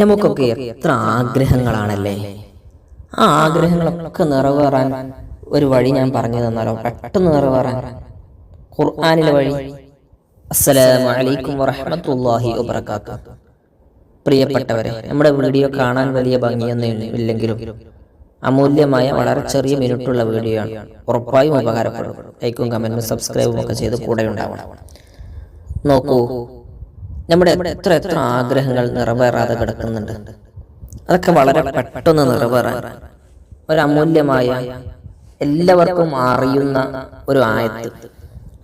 നമുക്കൊക്കെ എത്ര ആഗ്രഹങ്ങളാണല്ലേ? ആ ആഗ്രഹങ്ങളൊക്കെ നിറവേറാൻ ഒരു വഴി ഞാൻ പറഞ്ഞു തന്നാലോ പെട്ടെന്ന് നിറവേറാൻ. ഖുർആാനിലെ വഴി. അസ്സലാമു അലൈക്കും വറഹ്മത്തുള്ളാഹി വബർക്കാത്ത പ്രിയപ്പെട്ടവരെ നമ്മുടെ വീഡിയോ കാണാൻ വലിയ ഭംഗിയൊന്നും ഇല്ലെങ്കിലും അമൂല്യമായ വളരെ ചെറിയ മിനിറ്റുള്ള വീഡിയോ ആണ്. ഉറപ്പായും ഉപകാരപ്പെടും. ലൈക്കും കമന്റും സബ്സ്ക്രൈബും ഒക്കെ ചെയ്ത് കൂടെ ഉണ്ടാവണം. നോക്കൂ നമ്മുടെ എത്ര എത്ര ആഗ്രഹങ്ങൾ നിറവേറാതെ കിടക്കുന്നുണ്ട്. അതൊക്കെ വളരെ പെട്ടെന്ന് നിറവേറാൻ. ഒരു അമൂല്യമായ എല്ലാവർക്കും അറിയുന്ന ഒരു ആയത്ത്.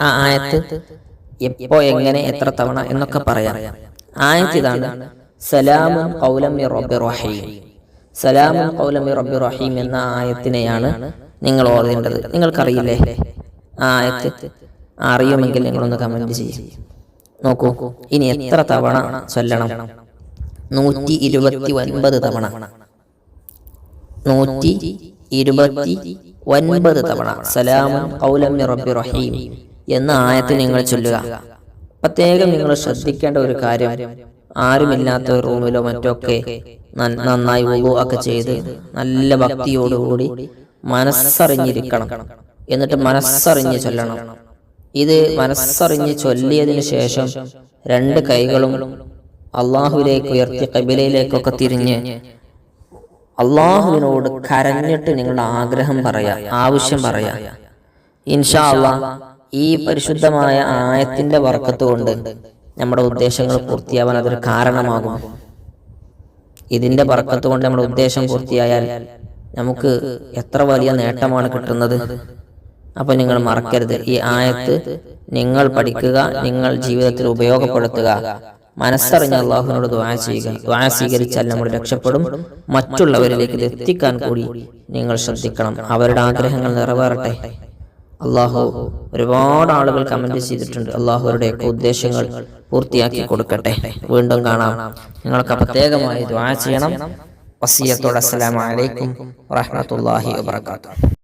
ആ ആയത്ത് എപ്പോ എങ്ങനെ എത്ര തവണ എന്നൊക്കെ പറയാം. ആയത്ത് ഇതാണ് സലാമും ഖൗലം റബ്ബി റഹീം. സലാമും ഖൗലം റബ്ബി റഹീം എന്ന ആയത്തിനെയാണ് നിങ്ങൾ ഓതേണ്ടത്. നിങ്ങൾക്കറിയില്ലേ? ആ ആയത്ത് അറിയുമെങ്കിൽ നിങ്ങളൊന്ന് കമന്റ് ചെയ്യും. നോക്കൂ. ഇനി എത്ര തവണ ചൊല്ലണം? നൂറ്റി ഇരുപത്തി ഒൻപത് തവണ. നൂറ്റി ഇരുപത്തി ഒൻപത് തവണ സലാമുൻ റബ്ബി റഹീം എന്ന ആയത്ത് നിങ്ങൾ ചൊല്ലുക. പ്രത്യേകം നിങ്ങൾ ശ്രദ്ധിക്കേണ്ട ഒരു കാര്യം ആരുമില്ലാത്ത ഒരു റൂമിലോ മറ്റൊക്കെ നന്നായി വുളു ഒക്കെ ചെയ്ത് നല്ല ഭക്തിയോടുകൂടി മനസ്സറിഞ്ഞിരിക്കണം. എന്നിട്ട് മനസ്സറിഞ്ഞ് ചൊല്ലണം. ഇത് മനസ്സറിഞ്ഞ് ചൊല്ലിയതിനു ശേഷം രണ്ട് കൈകളും അള്ളാഹുവിലേക്ക് ഉയർത്തി കബിലയിലേക്കൊക്കെ തിരിഞ്ഞ് അള്ളാഹുവിനോട് കരഞ്ഞിട്ട് നിങ്ങളുടെ ആഗ്രഹം പറയാ ആവശ്യം പറയാ. ഇൻഷാ അള്ളാ ഈ പരിശുദ്ധമായ ആയത്തിന്റെ വർക്കത്ത് കൊണ്ട് നമ്മുടെ ഉദ്ദേശങ്ങൾ പൂർത്തിയാവാൻ അതൊരു കാരണമാകും. ഇതിന്റെ വർക്കത്ത് കൊണ്ട് നമ്മുടെ ഉദ്ദേശം പൂർത്തിയായാൽ നമുക്ക് എത്ര വലിയ നേട്ടമാണ് കിട്ടുന്നത്? അപ്പൊ നിങ്ങൾ മറക്കരുത്. ഈ ആയത്ത് നിങ്ങൾ പഠിക്കുക നിങ്ങൾ ജീവിതത്തിൽ ഉപയോഗപ്പെടുത്തുക. മനസ്സറിഞ്ഞ അള്ളാഹുവിനോട് ദ്വാ ചെയ്യുക. ദ്വാ സ്വീകരിച്ചാൽ നമ്മൾ രക്ഷപ്പെടും. മറ്റുള്ളവരിലേക്ക് ഇത് എത്തിക്കാൻ കൂടി നിങ്ങൾ ശ്രദ്ധിക്കണം. അവരുടെ ആഗ്രഹങ്ങൾ നിറവേറട്ടെ. അള്ളാഹു ഒരുപാട് ആളുകൾ കമന്റ് ചെയ്തിട്ടുണ്ട്. അള്ളാഹു അവരുടെയൊക്കെ ഉദ്ദേശങ്ങൾ പൂർത്തിയാക്കി കൊടുക്കട്ടെ. വീണ്ടും കാണാം. നിങ്ങൾക്ക് പ്രത്യേകമായി ദ്വാ ചെയ്യണം. വസീയത്തോടെ അസ്സലാമലൈക്കും അലൈക്കും വാത്തു